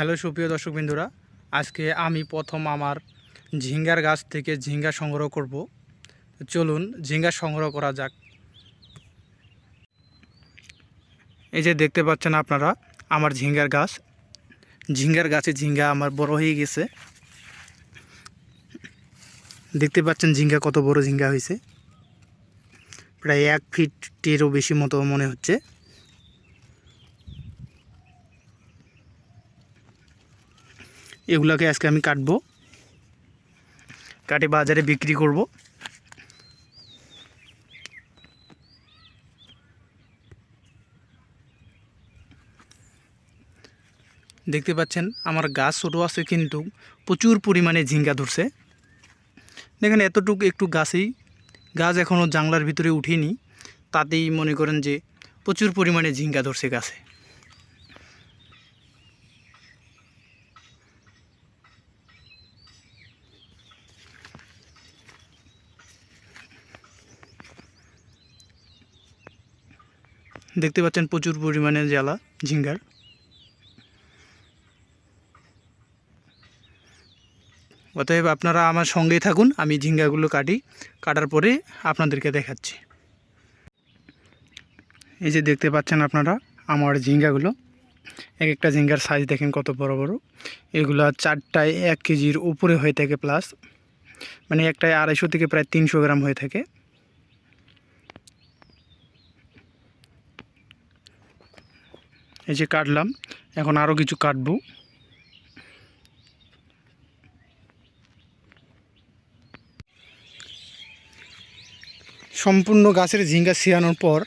Hello সুপ্রিয় দর্শক বিন্দুরা আজকে আমি প্রথম আমার ঝিঙ্গার গাছ থেকে ঝিঙ্গা সংগ্রহ করব। চলুন ঝিঙ্গা সংগ্রহ করা যাক। এই যে দেখতে পাচ্ছেন আপনারা, আমার ঝিঙ্গার গাছ। ঝিঙ্গার গাছে ঝিঙ্গা আমার বড় হয়ে গেছে। দেখতে পাচ্ছেন ঝিঙ্গা কত বড় ঝিঙ্গা হয়েছে। প্রায় এক ফিটেরও বেশি মতো মনে হচ্ছে। এগুলাকে আজকে আমি কাটবো। কাটে বাজারে বিক্রি করব। দেখতে পাচ্ছেন, আমার গাছ ছোটো আছে কিন্তু প্রচুর পরিমাণে ঝিঙ্গা ধরছে। দেখেন, এতটুকু একটু গাছেই। গাছ এখনও জাংলার ভিতরে উঠিনি। তাতেই মনে করেন যে প্রচুর পরিমাণে ঝিঙ্গা ধরছে গাছে। দেখতে পাচ্ছেন প্রচুর পরিমাণে জ্বালা, ঝিঙ্গার। অতএব আপনারা আমার সঙ্গেই থাকুন, আমি ঝিঙ্গাগুলো কাটি, কাটার পরে আপনাদেরকে দেখাচ্ছি। এই যে দেখতে পাচ্ছেন আপনারা আমার ঝিঙ্গাগুলো এক একটা ঝিঙ্গার সাইজ দেখেন কত বড় বড়। এগুলো চারটায় এক কেজির উপরে হয়ে থাকে প্লাস মানে একটায় আড়াইশো থেকে প্রায় তিনশো গ্রাম হয়ে থাকে। এই যে কাটলাম, এখন আরও কিছু কাটবো। সম্পূর্ণ গাছের ঝিঙ্গা ছিয়ানোর পর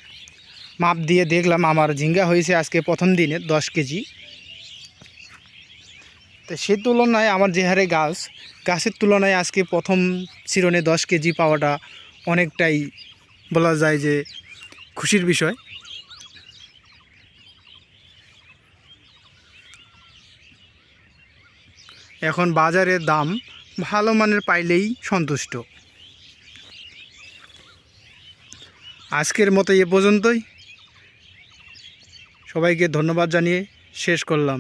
মাপ দিয়ে দেখলাম আমার ঝিঙ্গা হয়েছে আজকে প্রথম দিনে দশ কেজি। তো সে তুলনায় আমার যে হারে গাছ, গাছের তুলনায় আজকে প্রথম ছিরণে দশ কেজি পাওয়াটা অনেকটাই বলা যায় যে খুশির বিষয়। এখন বাজারের দাম ভালো মানের পাইলেই সন্তুষ্ট। আজকের মতো এ পর্যন্তই। সবাইকে ধন্যবাদ জানিয়ে শেষ করলাম।